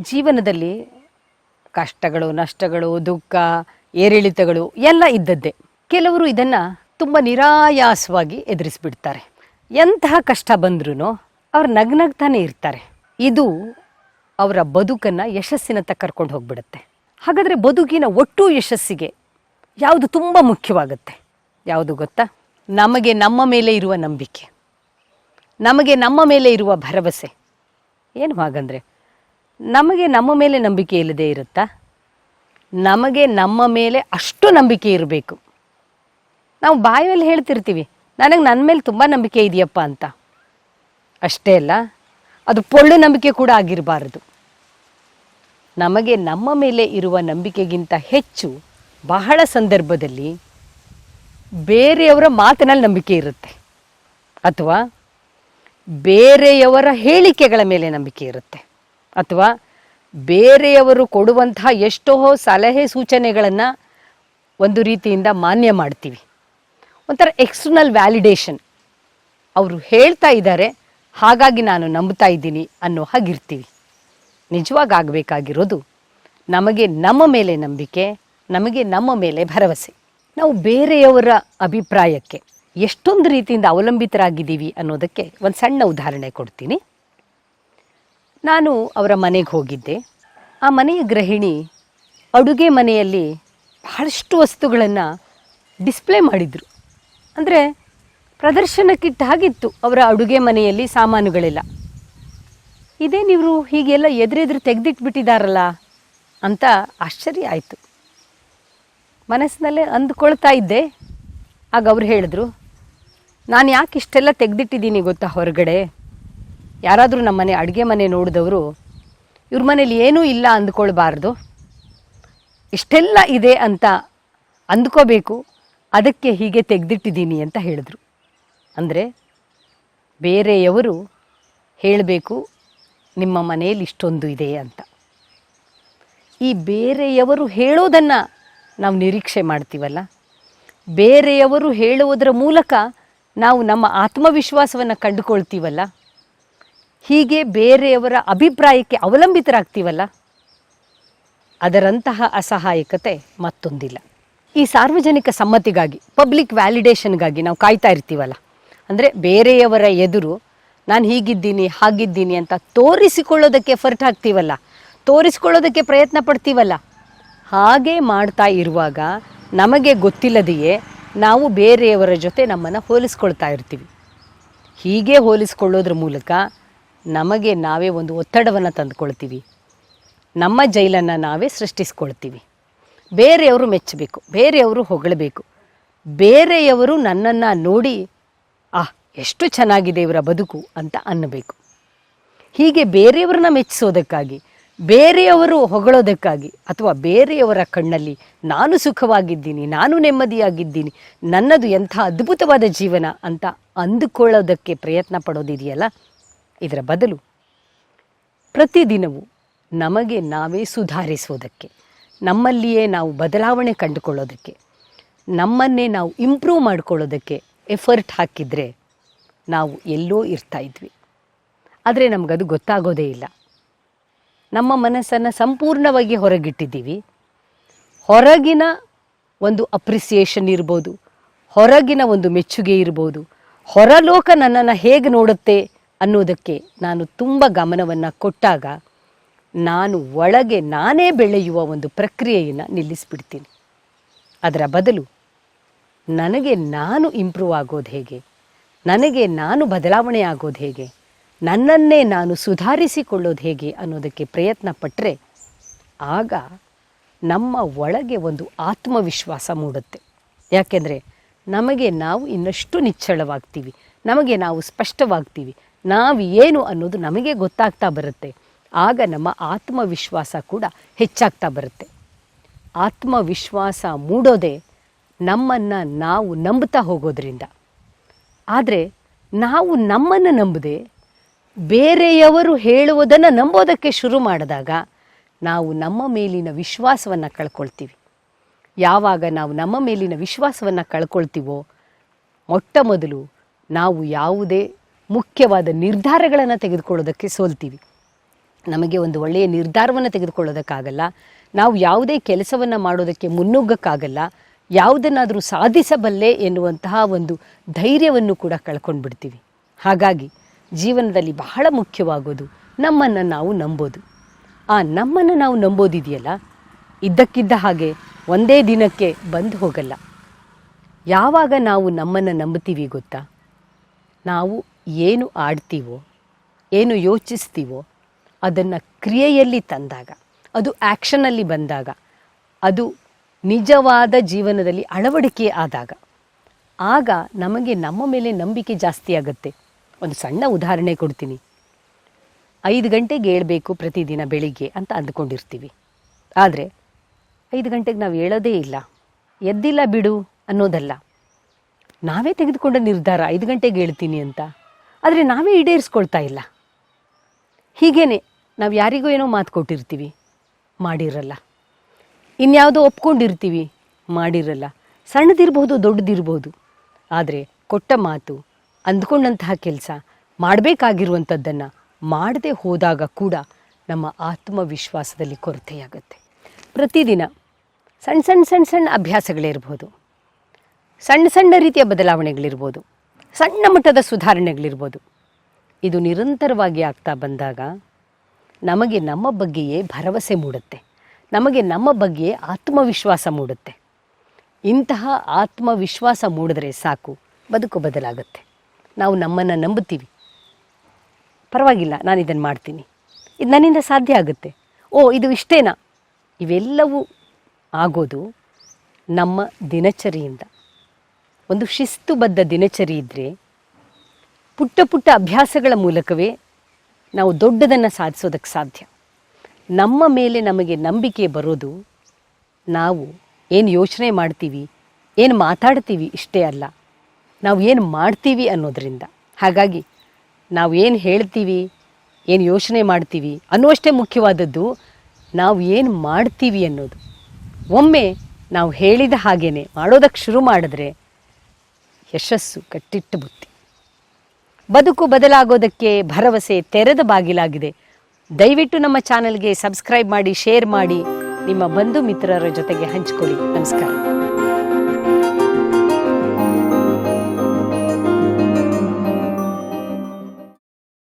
ಜೀವನದಲ್ಲಿ ಕಷ್ಟಗಳು, ನಷ್ಟಗಳು, ದುಃಖ, ಏರಿಳಿತಗಳು ಎಲ್ಲ ಇದ್ದದ್ದೇ. ಕೆಲವರು ಇದನ್ನು ತುಂಬ ನಿರಾಯಾಸವಾಗಿ ಎದುರಿಸ್ಬಿಡ್ತಾರೆ. ಎಂತಹ ಕಷ್ಟ ಬಂದ್ರೂ ಅವ್ರು ನಗ್ನಗ್ತಾನೆ ಇರ್ತಾರೆ. ಇದು ಅವರ ಬದುಕನ್ನು ಯಶಸ್ಸಿನತ್ತ ಕರ್ಕೊಂಡು ಹೋಗ್ಬಿಡುತ್ತೆ. ಹಾಗಾದರೆ ಬದುಕಿನ ಒಟ್ಟು ಯಶಸ್ಸಿಗೆ ಯಾವುದು ತುಂಬ ಮುಖ್ಯವಾಗುತ್ತೆ? ಯಾವುದು ಗೊತ್ತಾ? ನಮಗೆ ನಮ್ಮ ಮೇಲೆ ಇರುವ ನಂಬಿಕೆ. ನಮಗೆ ನಮ್ಮ ಮೇಲೆ ಇರುವ ಭರವಸೆ. ಏನು ಹಾಗಂದರೆ ನಮಗೆ ನಮ್ಮ ಮೇಲೆ ನಂಬಿಕೆ ಇಲ್ಲದೆ ಇರುತ್ತಾ? ನಮಗೆ ನಮ್ಮ ಮೇಲೆ ಅಷ್ಟು ನಂಬಿಕೆ ಇರಬೇಕು. ನಾವು ಬಾಯಲ್ಲಿ ಹೇಳ್ತಿರ್ತೀವಿ, ನನಗೆ ನನ್ನ ಮೇಲೆ ತುಂಬ ನಂಬಿಕೆ ಇದೆಯಪ್ಪ ಅಂತ. ಅಷ್ಟೇ ಅಲ್ಲ, ಅದು ಪೊಳ್ಳು ನಂಬಿಕೆ ಕೂಡ ಆಗಿರಬಾರದು. ನಮಗೆ ನಮ್ಮ ಮೇಲೆ ಇರುವ ನಂಬಿಕೆಗಿಂತ ಹೆಚ್ಚು ಬಹಳ ಸಂದರ್ಭದಲ್ಲಿ ಬೇರೆಯವರ ಮಾತಿನಲ್ಲಿ ನಂಬಿಕೆ ಇರುತ್ತೆ. ಅಥವಾ ಬೇರೆಯವರ ಹೇಳಿಕೆಗಳ ಮೇಲೆ ನಂಬಿಕೆ ಇರುತ್ತೆ. ಅಥವಾ ಬೇರೆಯವರು ಕೊಡುವಂತಹ ಎಷ್ಟೋ ಸಲಹೆ ಸೂಚನೆಗಳನ್ನು ಒಂದು ರೀತಿಯಿಂದ ಮಾನ್ಯ ಮಾಡ್ತೀವಿ. ಒಂಥರ ಎಕ್ಸ್ಟರ್ನಲ್ ವ್ಯಾಲಿಡೇಷನ್ ಅವರು ಹೇಳ್ತಾ ಇದ್ದಾರೆ, ಹಾಗಾಗಿ ನಾನು ನಂಬ್ತಾ ಇದ್ದೀನಿ ಅನ್ನೋ ಹಾಗಿರ್ತೀವಿ. ನಿಜವಾಗಿ ಆಗಬೇಕಾಗಿರೋದು ನಮಗೆ ನಮ್ಮ ಮೇಲೆ ನಂಬಿಕೆ, ನಮಗೆ ನಮ್ಮ ಮೇಲೆ ಭರವಸೆ. ನಾವು ಬೇರೆಯವರ ಅಭಿಪ್ರಾಯಕ್ಕೆ ಎಷ್ಟೊಂದು ರೀತಿಯಿಂದ ಅವಲಂಬಿತರಾಗಿದ್ದೀವಿ ಅನ್ನೋದಕ್ಕೆ ಒಂದು ಸಣ್ಣ ಉದಾಹರಣೆ ಕೊಡ್ತೀನಿ. ನಾನು ಅವರ ಮನೆಗೆ ಹೋಗಿದ್ದೆ. ಆ ಮನೆಯ ಗೃಹಿಣಿ ಅಡುಗೆ ಮನೆಯಲ್ಲಿ ಬಹಳಷ್ಟು ವಸ್ತುಗಳನ್ನು ಡಿಸ್ಪ್ಲೇ ಮಾಡಿದರು. ಅಂದರೆ ಪ್ರದರ್ಶನಕ್ಕಿಟ್ಟ ಹಾಗಿತ್ತು ಅವರ ಅಡುಗೆ ಮನೆಯಲ್ಲಿ ಸಾಮಾನುಗಳೆಲ್ಲ. ಇದೇನಿವರು ಹೀಗೆಲ್ಲ ಎದುರೆದುರು ತೆಗೆದಿಟ್ಬಿಟ್ಟಿದ್ದಾರಲ್ಲ ಅಂತ ಆಶ್ಚರ್ಯ ಆಯಿತು. ಮನಸ್ಸಿನಲ್ಲೇ ಅಂದ್ಕೊಳ್ತಾ ಇದ್ದೆ. ಆಗ ಅವ್ರು ಹೇಳಿದ್ರು, ನಾನು ಯಾಕೆ ಇಷ್ಟೆಲ್ಲ ತೆಗೆದಿಟ್ಟಿದ್ದೀನಿ ಗೊತ್ತಾ ಹೊರಗಡೆ? ಯಾರಾದರೂ ನಮ್ಮ ಮನೆ ಅಡುಗೆ ಮನೆ ನೋಡಿದವರು, ಇವ್ರ ಮನೇಲಿ ಏನೂ ಇಲ್ಲ ಅಂದ್ಕೊಳ್ಬಾರ್ದು. ಇಷ್ಟೆಲ್ಲ ಇದೆ ಅಂತ ಅಂದ್ಕೋಬೇಕು. ಅದಕ್ಕೆ ಹೀಗೆ ತೆಗೆದಿಟ್ಟಿದ್ದೀನಿ ಅಂತ ಹೇಳಿದ್ರು. ಅಂದರೆ ಬೇರೆಯವರು ಹೇಳಬೇಕು, ನಿಮ್ಮ ಮನೆಯಲ್ಲಿ ಇಷ್ಟೊಂದು ಇದೆ ಅಂತ. ಈ ಬೇರೆಯವರು ಹೇಳೋದನ್ನು ನಾವು ನಿರೀಕ್ಷೆ ಮಾಡ್ತೀವಲ್ಲ? ಬೇರೆಯವರು ಹೇಳುವುದರ ಮೂಲಕ ನಾವು ನಮ್ಮ ಆತ್ಮವಿಶ್ವಾಸವನ್ನು ಕಂಡುಕೊಳ್ತೀವಲ್ಲ? ಹೀಗೆ ಬೇರೆಯವರ ಅಭಿಪ್ರಾಯಕ್ಕೆ ಅವಲಂಬಿತರಾಗ್ತೀವಲ್ಲ? ಅದರಂತಹ ಅಸಹಾಯಕತೆ ಮತ್ತೊಂದಿಲ್ಲ. ಈ ಸಾರ್ವಜನಿಕ ಸಮ್ಮತಿಗಾಗಿ, ಪಬ್ಲಿಕ್ ವ್ಯಾಲಿಡೇಷನ್ಗಾಗಿ ನಾವು ಕಾಯ್ತಾ ಇರ್ತೀವಲ್ಲ? ಅಂದರೆ ಬೇರೆಯವರ ಎದುರು ನಾನು ಹೀಗಿದ್ದೀನಿ, ಹಾಗಿದ್ದೀನಿ ಅಂತ ತೋರಿಸಿಕೊಳ್ಳೋದಕ್ಕೆ ಎಫರ್ಟ್ ಹಾಕ್ತೀವಲ್ಲ? ತೋರಿಸಿಕೊಳ್ಳೋದಕ್ಕೆ ಪ್ರಯತ್ನ ಪಡ್ತೀವಲ್ಲ? ಹಾಗೆ ಮಾಡ್ತಾ ಇರುವಾಗ ನಮಗೆ ಗೊತ್ತಿಲ್ಲದೆಯೇ ನಾವು ಬೇರೆಯವರ ಜೊತೆ ನಮ್ಮನ್ನು ಹೋಲಿಸ್ಕೊಳ್ತಾ ಇರ್ತೀವಿ. ಹೀಗೆ ಹೋಲಿಸ್ಕೊಳ್ಳೋದ್ರ ಮೂಲಕ ನಮಗೆ ನಾವೇ ಒಂದು ಒತ್ತಡವನ್ನು ತಂದುಕೊಳ್ತೀವಿ. ನಮ್ಮ ಜೈಲನ್ನು ನಾವೇ ಸೃಷ್ಟಿಸ್ಕೊಳ್ತೀವಿ. ಬೇರೆಯವರು ಮೆಚ್ಚಬೇಕು, ಬೇರೆಯವರು ಹೊಗಳಬೇಕು. ಬೇರೆಯವರು ನನ್ನನ್ನು ನೋಡಿ, ಆ, ಎಷ್ಟು ಚೆನ್ನಾಗಿದೆ ಇವರ ಬದುಕು ಅಂತ ಅನ್ನಬೇಕು. ಹೀಗೆ ಬೇರೆಯವ್ರನ್ನ ಮೆಚ್ಚಿಸೋದಕ್ಕಾಗಿ, ಬೇರೆಯವರು ಹೊಗಳೋದಕ್ಕಾಗಿ, ಅಥವಾ ಬೇರೆಯವರ ಕಣ್ಣಲ್ಲಿ ನಾನು ಸುಖವಾಗಿದ್ದೀನಿ, ನಾನು ನೆಮ್ಮದಿಯಾಗಿದ್ದೀನಿ, ನನ್ನದು ಎಂಥ ಅದ್ಭುತವಾದ ಜೀವನ ಅಂತ ಅಂದುಕೊಳ್ಳೋದಕ್ಕೆ ಪ್ರಯತ್ನ ಪಡೋದಿದೆಯಲ್ಲ ಇದರ ಬದಲು ಪ್ರತಿದಿನವೂ ನಮಗೆ ನಾವೇ ಸುಧಾರಿಸೋದಕ್ಕೆ ನಮ್ಮಲ್ಲಿಯೇ ನಾವು ಬದಲಾವಣೆ ಕಂಡುಕೊಳ್ಳೋದಕ್ಕೆ, ನಮ್ಮನ್ನೇ ನಾವು ಇಂಪ್ರೂವ್ ಮಾಡ್ಕೊಳ್ಳೋದಕ್ಕೆ ಎಫರ್ಟ್ ಹಾಕಿದರೆ ನಾವು ಎಲ್ಲೋ ಇರ್ತಾ ಇದ್ವಿ. ಆದರೆ ನಮಗದು ಗೊತ್ತಾಗೋದೇ ಇಲ್ಲ. ನಮ್ಮ ಮನಸ್ಸನ್ನು ಸಂಪೂರ್ಣವಾಗಿ ಹೊರಗಿಟ್ಟಿದ್ದೀವಿ. ಹೊರಗಿನ ಒಂದು ಅಪ್ರಿಸಿಯೇಷನ್ ಇರ್ಬೋದು, ಹೊರಗಿನ ಒಂದು ಮೆಚ್ಚುಗೆ ಇರ್ಬೋದು, ಹೊರಲೋಕ ನನ್ನನ್ನು ಹೇಗೆ ನೋಡುತ್ತೆ ಅನ್ನೋದಕ್ಕೆ ನಾನು ತುಂಬ ಗಮನವನ್ನು ಕೊಟ್ಟಾಗ ನಾನು ಒಳಗೆ ನಾನೇ ಬೆಳೆಯುವ ಒಂದು ಪ್ರಕ್ರಿಯೆಯನ್ನು ನಿಲ್ಲಿಸಿಬಿಡ್ತೀನಿ. ಅದರ ಬದಲು ನನಗೆ ನಾನು ಇಂಪ್ರೂವ್ ಆಗೋದು ಹೇಗೆ? ನನಗೆ ನಾನು ಬದಲಾವಣೆ ಆಗೋದು ಹೇಗೆ? ನನ್ನನ್ನೇ ನಾನು ಸುಧಾರಿಸಿಕೊಳ್ಳೋದು ಹೇಗೆ ಅನ್ನೋದಕ್ಕೆ ಪ್ರಯತ್ನ ಪಟ್ಟರೆ ಆಗ ನಮ್ಮ ಒಳಗೆ ಒಂದು ಆತ್ಮವಿಶ್ವಾಸ ಮೂಡುತ್ತೆ. ಯಾಕೆಂದರೆ ನಮಗೆ ನಾವು ಇನ್ನಷ್ಟು ನಿಚ್ಚಳವಾಗ್ತೀವಿ. ನಮಗೆ ನಾವು ಸ್ಪಷ್ಟವಾಗ್ತೀವಿ. ನಾವು ಏನು ಅನ್ನೋದು ನಮಗೆ ಗೊತ್ತಾಗ್ತಾ ಬರುತ್ತೆ. ಆಗ ನಮ್ಮ ಆತ್ಮವಿಶ್ವಾಸ ಕೂಡ ಹೆಚ್ಚಾಗ್ತಾ ಬರುತ್ತೆ. ಆತ್ಮವಿಶ್ವಾಸ ಮೂಡೋದೇ ನಮ್ಮನ್ನು ನಾವು ನಂಬ್ತಾ ಹೋಗೋದ್ರಿಂದ. ಆದರೆ ನಾವು ನಮ್ಮನ್ನು ನಂಬದೆ ಬೇರೆಯವರು ಹೇಳುವುದನ್ನು ನಂಬೋದಕ್ಕೆ ಶುರು ಮಾಡಿದಾಗ ನಾವು ನಮ್ಮ ಮೇಲಿನ ವಿಶ್ವಾಸವನ್ನು ಕಳ್ಕೊಳ್ತೀವಿ. ಯಾವಾಗ ನಾವು ನಮ್ಮ ಮೇಲಿನ ವಿಶ್ವಾಸವನ್ನು ಕಳ್ಕೊಳ್ತೀವೋ ಮೊಟ್ಟ ಮೊದಲು ನಾವು ಯಾವುದೇ ಮುಖ್ಯವಾದ ನಿರ್ಧಾರಗಳನ್ನು ತೆಗೆದುಕೊಳ್ಳೋದಕ್ಕೆ ಸೋಲ್ತೀವಿ. ನಮಗೆ ಒಂದು ಒಳ್ಳೆಯ ನಿರ್ಧಾರವನ್ನು ತೆಗೆದುಕೊಳ್ಳೋದಕ್ಕಾಗಲ್ಲ. ನಾವು ಯಾವುದೇ ಕೆಲಸವನ್ನು ಮಾಡೋದಕ್ಕೆ ಮುನ್ನುಗ್ಗಕ್ಕಾಗಲ್ಲ. ಯಾವುದನ್ನಾದರೂ ಸಾಧಿಸಬಲ್ಲೆ ಎನ್ನುವಂತಹ ಒಂದು ಧೈರ್ಯವನ್ನು ಕೂಡ ಕಳ್ಕೊಂಡು ಬಿಡ್ತೀವಿ ಹಾಗಾಗಿ ಜೀವನದಲ್ಲಿ ಬಹಳ ಮುಖ್ಯವಾಗೋದು ನಮ್ಮನ್ನು ನಾವು ನಂಬೋದು. ಆ ನಮ್ಮನ್ನು ನಾವು ನಂಬೋದಿದೆಯಲ್ಲ? ಇದ್ದಕ್ಕಿದ್ದ ಹಾಗೆ ಒಂದೇ ದಿನಕ್ಕೆ ಬಂದು ಹೋಗಲ್ಲ. ಯಾವಾಗ ನಾವು ನಮ್ಮನ್ನು ನಂಬ್ತೀವಿ ಗೊತ್ತಾ? ನಾವು ಏನು ಆಡ್ತೀವೋ, ಏನು ಯೋಚಿಸ್ತೀವೋ, ಅದನ್ನು ಕ್ರಿಯೆಯಲ್ಲಿ ತಂದಾಗ, ಅದು ಆ್ಯಕ್ಷನಲ್ಲಿ ಬಂದಾಗ, ಅದು ನಿಜವಾದ ಜೀವನದಲ್ಲಿ ಅಳವಡಿಕೆ ಆದಾಗ, ಆಗ ನಮಗೆ ನಮ್ಮ ಮೇಲೆ ನಂಬಿಕೆ ಜಾಸ್ತಿ ಆಗುತ್ತೆ. ಒಂದು ಸಣ್ಣ ಉದಾಹರಣೆ ಕೊಡ್ತೀನಿ. ಐದು ಗಂಟೆಗೆ ಏಳಬೇಕು ಪ್ರತಿದಿನ ಬೆಳಿಗ್ಗೆ ಅಂತ ಅಂದ್ಕೊಂಡಿರ್ತೀವಿ. ಆದರೆ, ಐದು ಗಂಟೆಗೆ ನಾವು ಹೇಳೋದೇ ಇಲ್ಲ. ಎದ್ದಿಲ್ಲ ಬಿಡು ಅನ್ನೋದಲ್ಲ. ನಾವೇ ತೆಗೆದುಕೊಂಡ ನಿರ್ಧಾರ, ಐದು ಗಂಟೆಗೆ ಹೇಳ್ತೀನಿ ಅಂತ. ಆದರೆ ನಾವೇ ಈಡೇರಿಸ್ಕೊಳ್ತಾ ಇಲ್ಲ. ಹೀಗೇನೆ ನಾವು ಯಾರಿಗೂ ಏನೋ ಮಾತು ಕೊಟ್ಟಿರ್ತೀವಿ, ಮಾಡಿರಲ್ಲ. ಇನ್ಯಾವುದೋ ಒಪ್ಕೊಂಡಿರ್ತೀವಿ, ಮಾಡಿರಲ್ಲ. ಸಣ್ಣದಿರ್ಬೋದು, ದೊಡ್ಡದಿರ್ಬೋದು. ಆದರೆ ಕೊಟ್ಟ ಮಾತು, ಅಂದ್ಕೊಂಡಂತಹ ಕೆಲಸ ಮಾಡಬೇಕಾಗಿರುವಂಥದ್ದನ್ನು ಮಾಡದೆ ಹೋದಾಗ ಕೂಡ ನಮ್ಮ ಆತ್ಮವಿಶ್ವಾಸದಲ್ಲಿ ಕೊರತೆಯಾಗುತ್ತೆ. ಪ್ರತಿದಿನ ಸಣ್ಣ ಸಣ್ಣ ಸಣ್ಣ ಸಣ್ಣ ಅಭ್ಯಾಸಗಳಿರ್ಬೋದು ಸಣ್ಣ ಸಣ್ಣ ರೀತಿಯ ಬದಲಾವಣೆಗಳಿರ್ಬೋದು. ಸಣ್ಣ ಮಟ್ಟದ ಸುಧಾರಣೆಗಳಿರ್ಬೋದು. ಇದು ನಿರಂತರವಾಗಿ ಆಗ್ತಾ ಬಂದಾಗ ನಮಗೆ ನಮ್ಮ ಬಗ್ಗೆಯೇ ಭರವಸೆ ಮೂಡುತ್ತೆ. ನಮಗೆ ನಮ್ಮ ಬಗ್ಗೆ ಆತ್ಮವಿಶ್ವಾಸ ಮೂಡುತ್ತೆ. ಇಂತಹ ಆತ್ಮವಿಶ್ವಾಸ ಮೂಡಿದ್ರೆ ಸಾಕು, ಬದುಕು ಬದಲಾಗುತ್ತೆ. ನಾವು ನಮ್ಮನ್ನು ನಂಬುತ್ತೀವಿ. ಪರವಾಗಿಲ್ಲ, ನಾನು ಇದನ್ನು ಮಾಡ್ತೀನಿ. ಇದು ನನ್ನಿಂದ ಸಾಧ್ಯ ಆಗುತ್ತೆ. ಓ, ಇದು ಇಷ್ಟೇನಾ? ಇವೆಲ್ಲವೂ ಆಗೋದು ನಮ್ಮ ದಿನಚರಿಯಿಂದ. ಒಂದು ಶಿಸ್ತುಬದ್ಧ ದಿನಚರಿ ಇದ್ದರೆ ಪುಟ್ಟ ಪುಟ್ಟ ಅಭ್ಯಾಸಗಳ ಮೂಲಕವೇ ನಾವು ದೊಡ್ಡದನ್ನು ಸಾಧಿಸೋದಕ್ಕೆ ಸಾಧ್ಯ. ನಮ್ಮ ಮೇಲೆ ನಮಗೆ ನಂಬಿಕೆ ಬರೋದು ನಾವು ಏನು ಯೋಚನೆ ಮಾಡ್ತೀವಿ, ಏನು ಮಾತಾಡ್ತೀವಿ ಇಷ್ಟೇ ಅಲ್ಲ. ನಾವು ಏನು ಮಾಡ್ತೀವಿ ಅನ್ನೋದರಿಂದ. ಹಾಗಾಗಿ ನಾವು ಏನು ಹೇಳ್ತೀವಿ, ಏನು ಯೋಚನೆ ಮಾಡ್ತೀವಿ ಅನ್ನುವಷ್ಟೇ ಮುಖ್ಯವಾದದ್ದು ನಾವು ಏನು ಮಾಡ್ತೀವಿ ಅನ್ನೋದು. ಒಮ್ಮೆ ನಾವು ಹೇಳಿದ ಹಾಗೇ ಮಾಡೋದಕ್ಕೆ ಶುರು ಮಾಡಿದ್ರೆ ಯಶಸ್ಸು ಕಟ್ಟಿಟ್ಟ ಬುತ್ತಿ. ಬದುಕು ಬದಲಾಗೋದಕ್ಕೆ ಭರವಸೆ ತೆರೆದ ಬಾಗಿಲಾಗಿದೆ. ದಯವಿಟ್ಟು ನಮ್ಮ ಚಾನಲ್ಗೆ ಸಬ್ಸ್ಕ್ರೈಬ್ ಮಾಡಿ, ಶೇರ್ ಮಾಡಿ. ನಿಮ್ಮ ಬಂಧು ಮಿತ್ರರ ಜೊತೆಗೆ ಹಂಚಿಕೊಳ್ಳಿ. ನಮಸ್ಕಾರ.